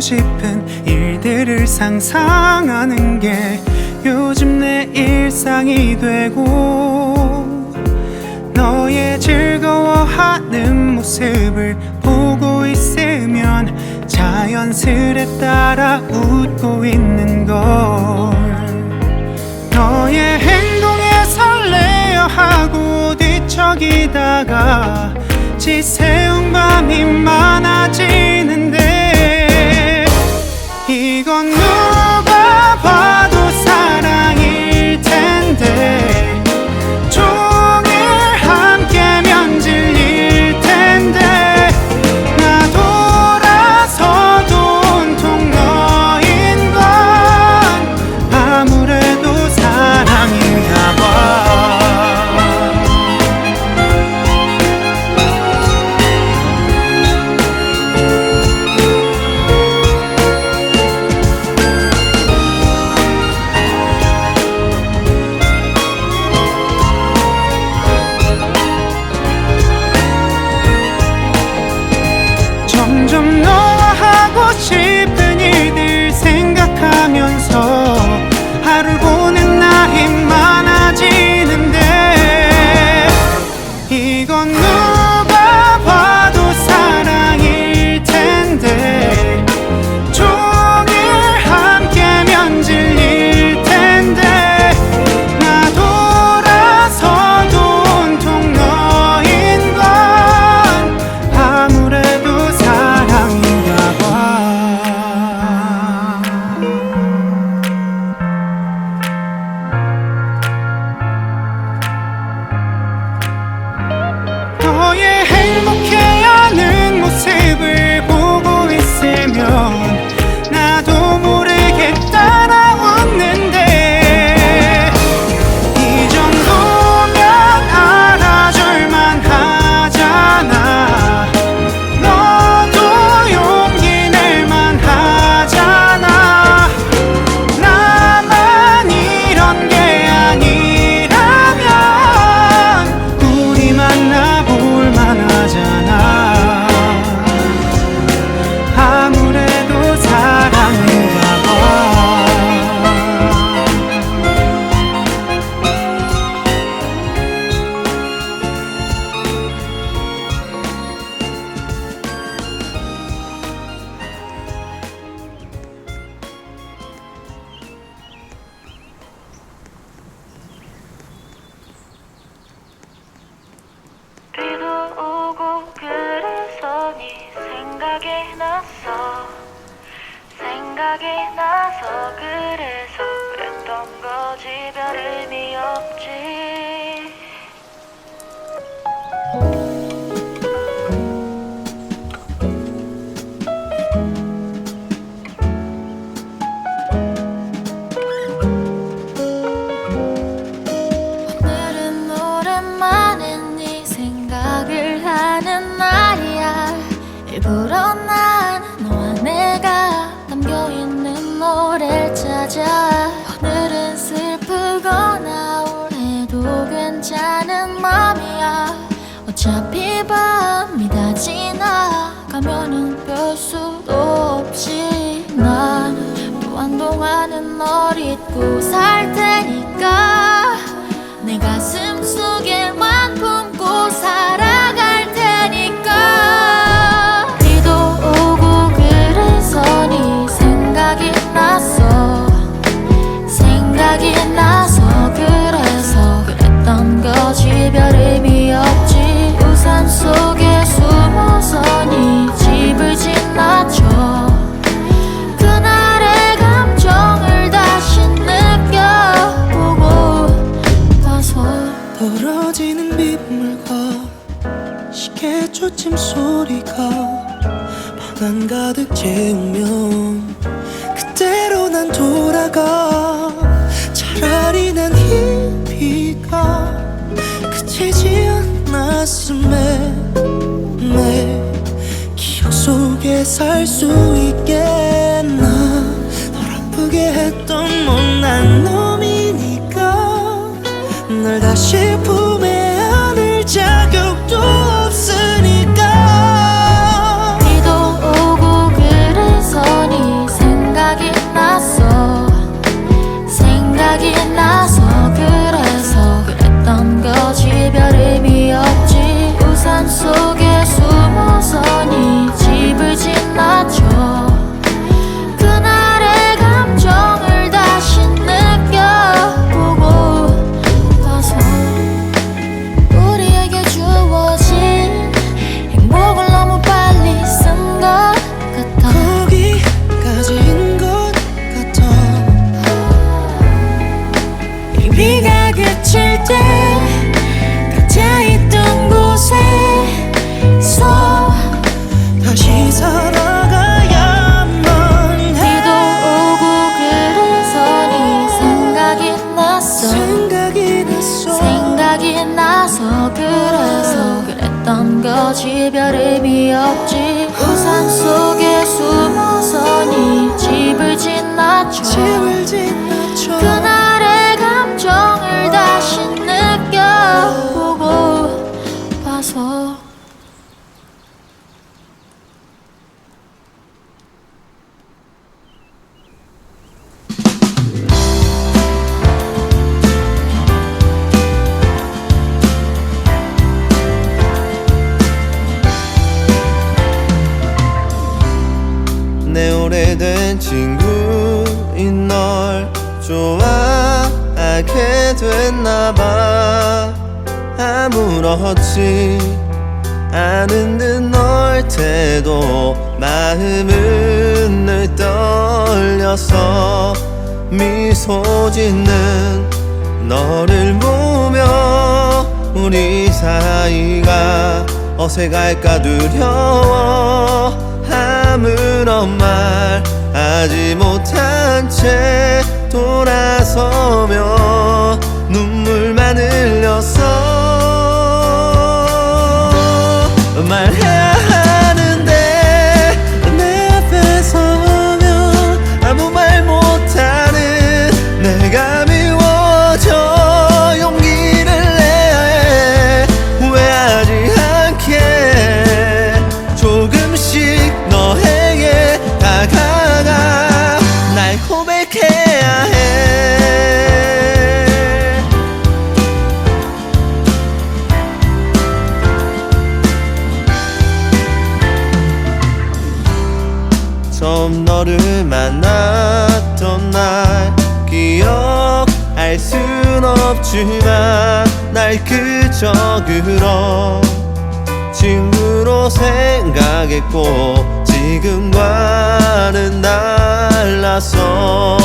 싶은 일들을 상상하는 게 요즘 내 일상이 되고 너의 즐거워하는 모습을 보고 있으면 자연스레 따라 웃고 있는 걸. 너의 행동에 설레어 하고 뒤척이다가 지새운 밤이 많아지 한동안은 널 잊고 살 테니까. 운명 그대로 난 돌아가. 차라리 난 희비가 그치지 않았음에 내 기억 속에 살 수 있게 좋아하게 됐나봐. 아무렇지 않은 듯 널 태도 마음은 늘 떨려서 미소 짓는 너를 보며 우리 사이가 어색할까 두려워. 아무런 말 하지 못한 채 돌아서며 눈물만 흘렸어. 말해 처음 너를 만났던 날 기억할 순 없지만 날 그저 그런 친구로 생각했고 지금과는 달라서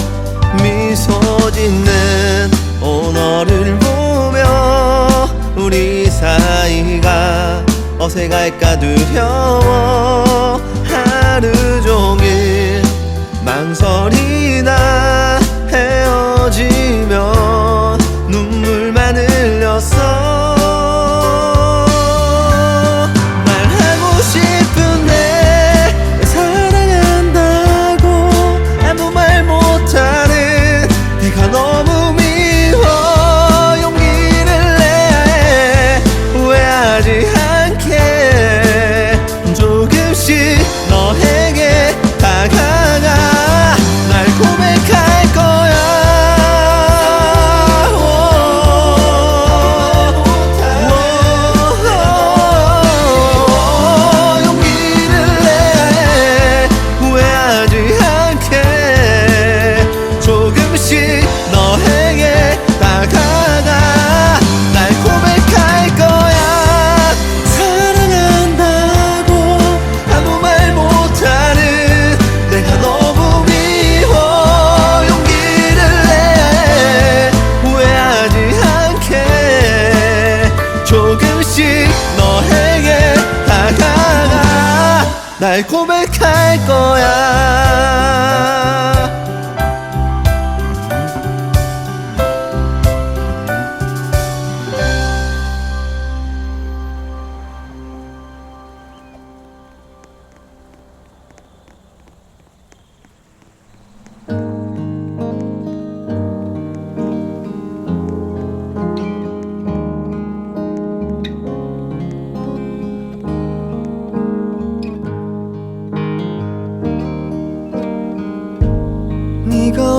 미소 짓는 오너를 보며 우리 사이가 어색할까 두려워 하루 종일 망설이다 너에게 다가가 날 고백할 거야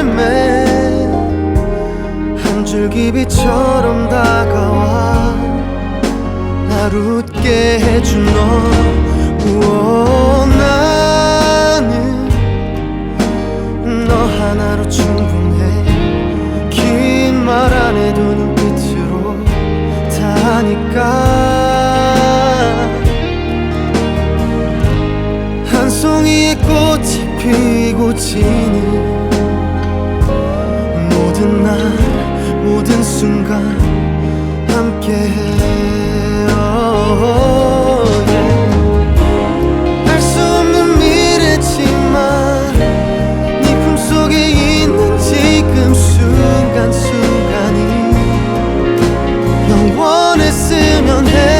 삶에 한 줄기비처럼 다가와 날 웃게 해준 너 우와, 나는 너 하나로 충분해 긴 말 안 해도 눈빛으로 다 하니까 한 송이의 꽃이 피고 지는 모든 날 모든 순간 함께해 알수 없는 미래지만 네 품속에 있는 지금 순간순간이 영원했으면 해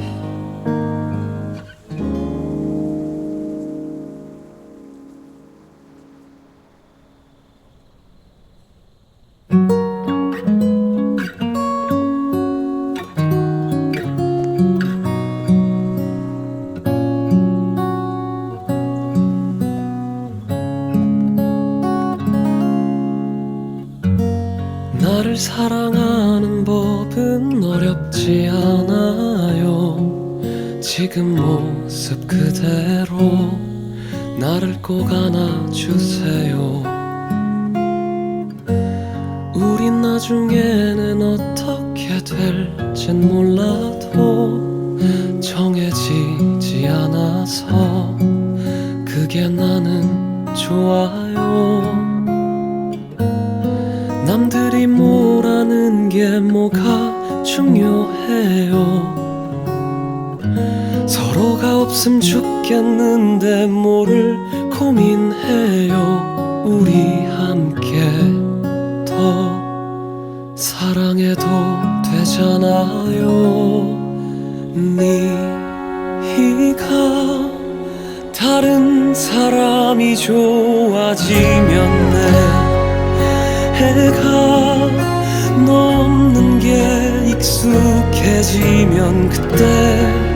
지금 모습 그대로 나를 꼭 안아주세요. 우린 나중에는 어떻게 될진 몰라도 정해지지 않아서 그게 나는 좋아요. 남들이 뭐라는 게 뭐가 중요해요. 없음 죽겠는데 뭐를 고민해요. 우리 함께 더 사랑해도 되잖아요. 네가 다른 사람이 좋아지면 내 해가 너 없는 게 익숙해지면 그때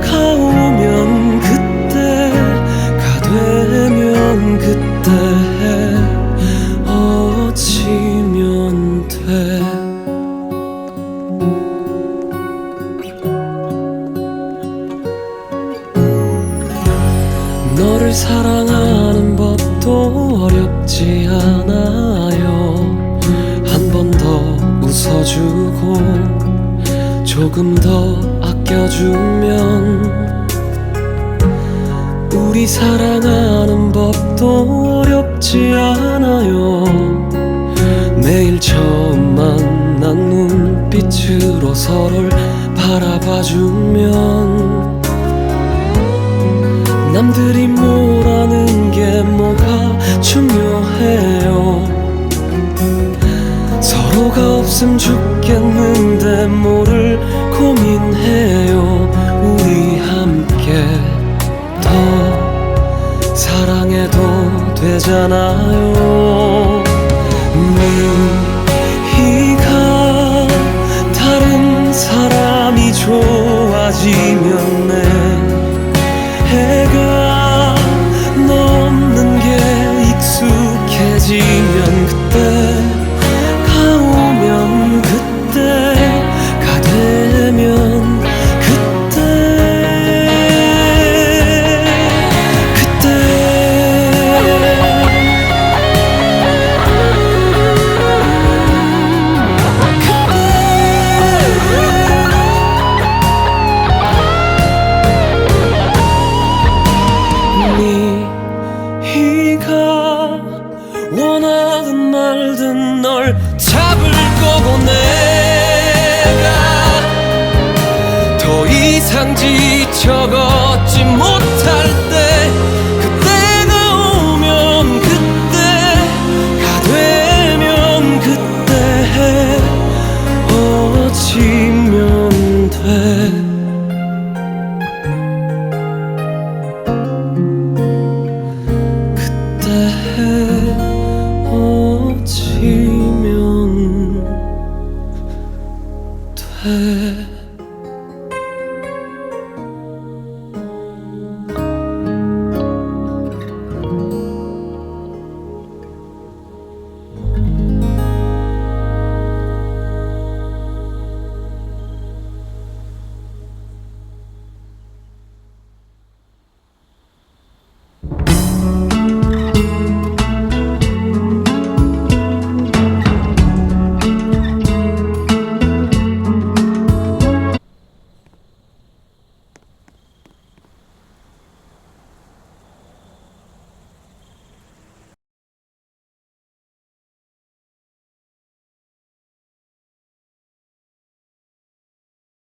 가 오면 그때 가 되면 그때 어찌면 돼 너를 사랑하는 법도 어렵지 않아요. 한 번 더 웃어주고 조금 더 아껴주면 우리 사랑하는 법도 어렵지 않아요. 매일 처음 만난 눈빛으로 서로를 바라봐주면 남들이 뭐라는 게 뭐가 중요해요 서로가 없음 죽겠는데 뭐를 되